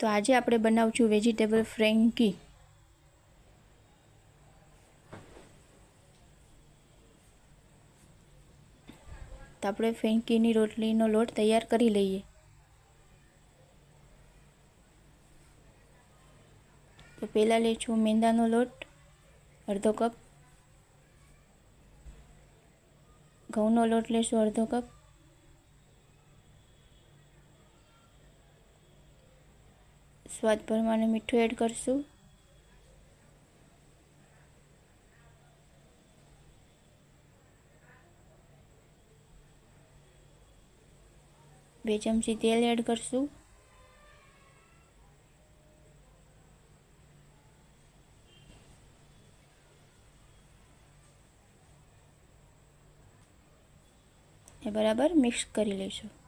તો આજે આપણે બનાવશું વેજીટેબલ ફ્રેન્કી તો આપણે ફ્રેન્કીની રોટલીનો લોટ તૈયાર કરી લઈએ. તો પહેલાં લઈશું મેંદાનો લોટ, અડધો કપ. ઘઉંનો લોટ લેશું અડધો કપ. સ્વાદ પ્રમાણે મીઠું એડ કરશું. બે ચમચી તેલ એડ કરશું. એ બરાબર મિક્સ કરી લઈશું.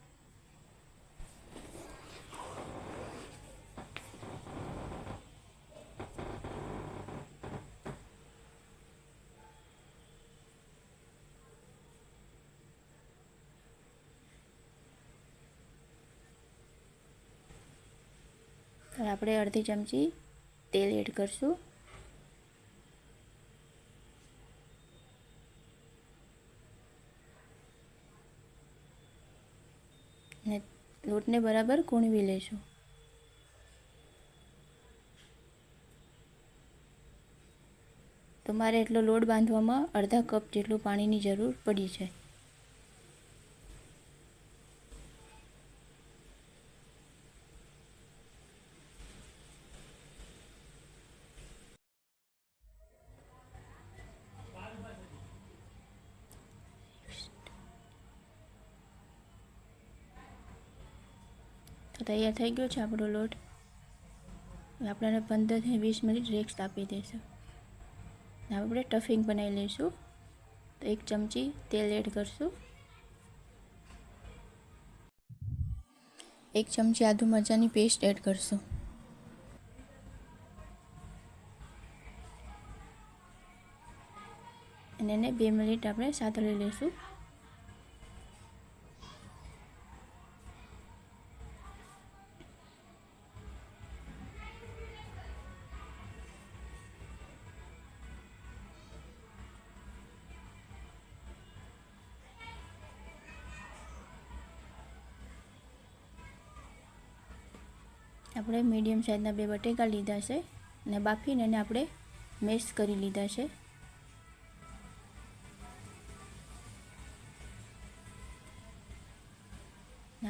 આપણે અડધી ચમચી તેલ એડ કરશું. ને લોટને બરાબર કૂણવી લેશું. તમારે એટલો લોટ બાંધવામાં અડધા કપ જેટલું પાણીની જરૂર પડી છે. તૈયાર થઈ ગયો છે આપણો લોટ. આપણને પંદરથી વીસ મિનિટ રેક્સ આપી દેશે. આપણે ટફિંગ બનાવી લઈશું. તો એક ચમચી તેલ એડ કરશું. એક ચમચી આદુ મરચાંની પેસ્ટ એડ કરશું. અને એને બે મિનિટ આપણે સાતળી લઈશું. આપણે મીડિયમ સાઇઝના બે બટેકા લીધા છે અને બાફીને એને આપણે મેશ કરી લીધા છે.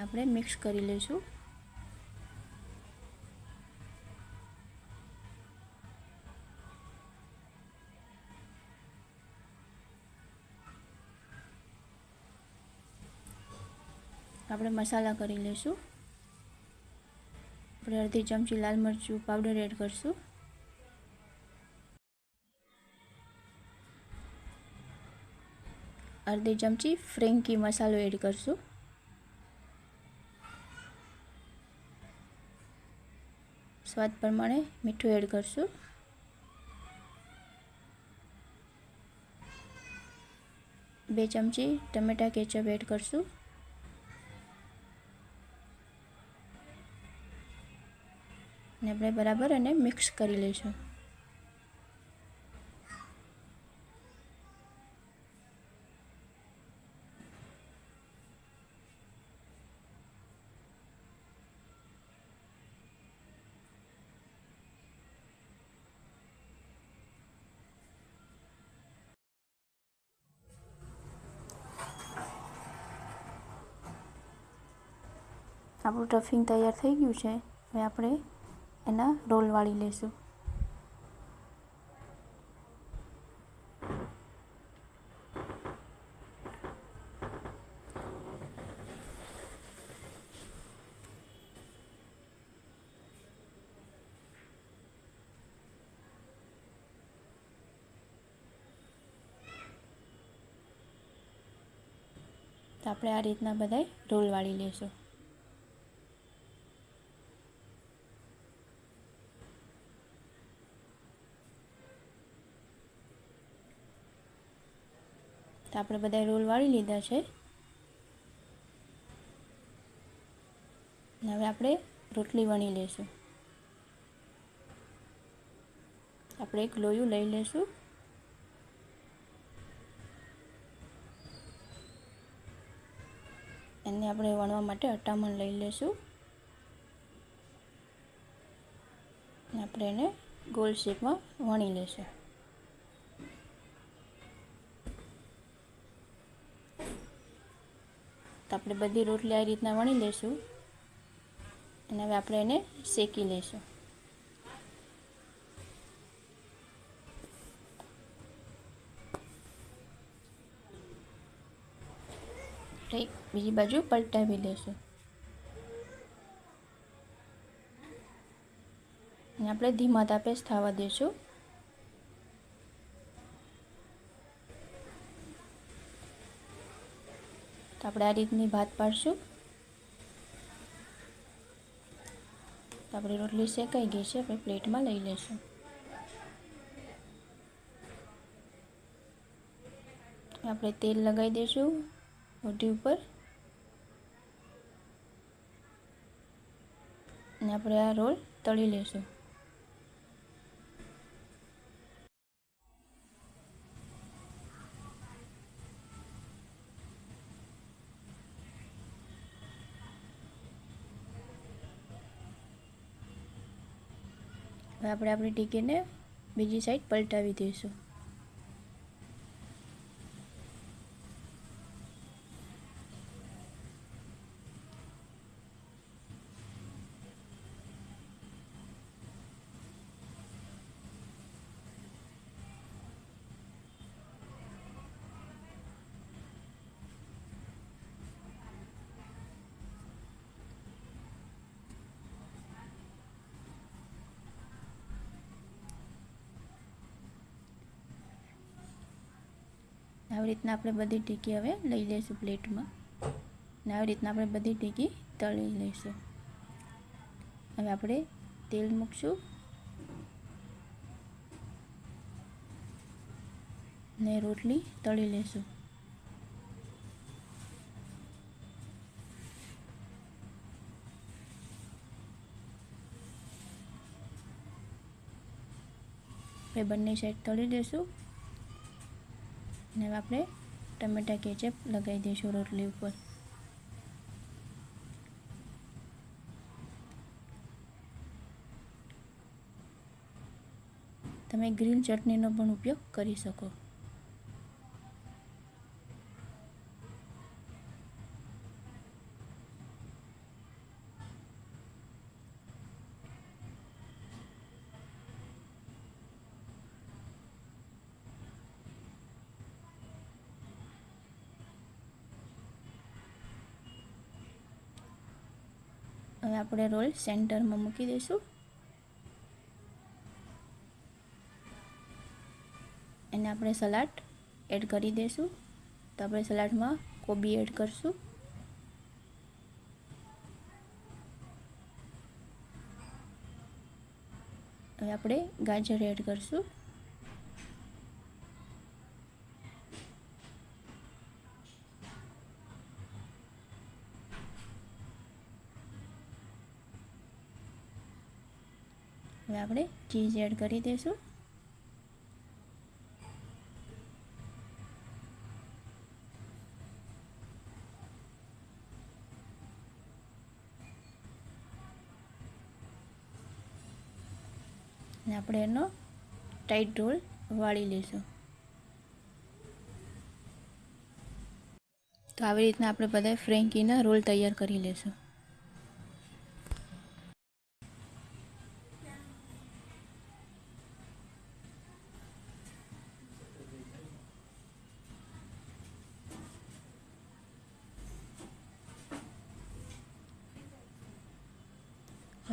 આપણે મિક્સ કરી લઈશું. આપણે મસાલા કરી લઈશું. આપણે અડધી ચમચી લાલ મરચું પાવડર એડ કરશું. અડધી ચમચી ફ્રેન્કી મસાલો એડ કરશું. સ્વાદ પ્રમાણે મીઠું એડ કરશું. બે ચમચી ટમેટા કેચઅપ એડ કરશું. આપણે બરાબર અને મિક્સ કરી લઈશું. આપણું ટફિંગ તૈયાર થઈ ગયું છે. હવે આપણે એના રોલ વાળી લઈશું તો આપણે આ રીતના બધાય રોલ વાળી લઈશું તો આપણે બધા રોલ વાળી લીધા છે. હવે આપણે રોટલી વણી લઈશું આપણે એક લોયું લઈ લઈશું એને આપણે વણવા માટે અટામણ લઈ લઈશું આપણે એને ગોલ શેપમાં વણી લઈશું તો આપણે બધી રોટલી આ રીતના વણી લઈશું અને હવે આપણે એને શેકી લઈશું બીજી બાજુ પલટાવી લઈશું અને આપણે ધીમા તાપે જ થવા દઈશું તો આપણે આ રીતની ભાત પાડશું. તો આપણી રોટલી શેકાઈ ગઈ છે, આપણે પ્લેટમાં લઈ લઈશું. આપણે તેલ લગાવી દઈશું રોટી ઉપર. અને આપણે આ રોલ તળી લઈશું હવે આપણે આપણી ટીકીને બીજી સાઈડ પલટાવી દઈશું. આવી રીતના આપણે બધી ટીકી હવે લઈ લઈશું પ્લેટમાં ને આવી રીતના આપણે બધી ટીકી તળી લઈશું. હવે આપણે તેલ મૂકશું ને રોટલી તળી લઈશું. આપણે બંને સાઈડ તળી લઈશું. અને આપણે ટમેટા કેચઅપ લગાવી દઈશું રોટલી ઉપર. તમે ગ્રીન ચટણીનો પણ ઉપયોગ કરી શકો. હવે આપણે રોલ સેન્ટરમાં મૂકી દઈશું. એને આપણે સલાડ એડ કરી દઈશું. તો આપણે સલાડમાં કોબી એડ કરશું. હવે આપણે ગાજર એડ કરશું. હવે આપણે ચીઝ એડ કરી દઈશું. અને આપણે એનો ટાઈટ રોલ વાળી લઈશું. તો આવી રીતના આપણે બધા ફ્રેન્કીના રોલ તૈયાર કરી લઈશું હવે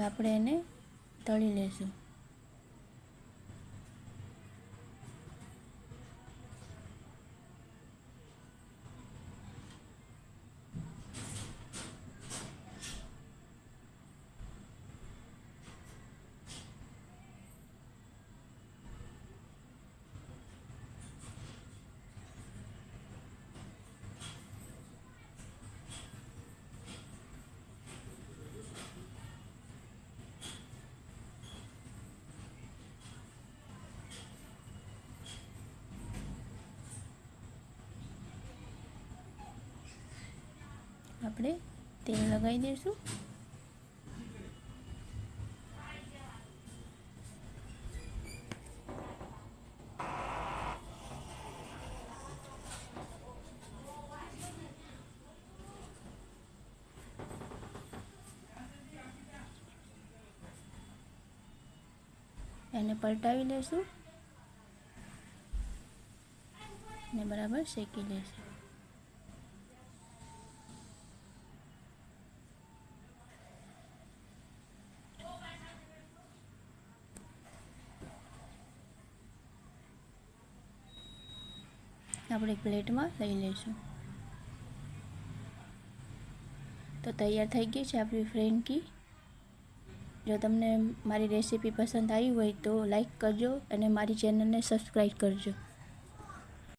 આપણે એને તળી લઈશું આપણે તેલ લગાવી દઈશું. એને પલટાવી લેશું ને બરાબર શેકી લેશું આપણે પ્લેટમાં લઈ લઈશું. તો તૈયાર થઈ ગઈ છે આપણી ફ્રેન્કી જો તમને મારી રેસીપી પસંદ આવી હોય તો લાઈક કરજો અને મારી ચેનલને સબસ્ક્રાઈબ કરજો.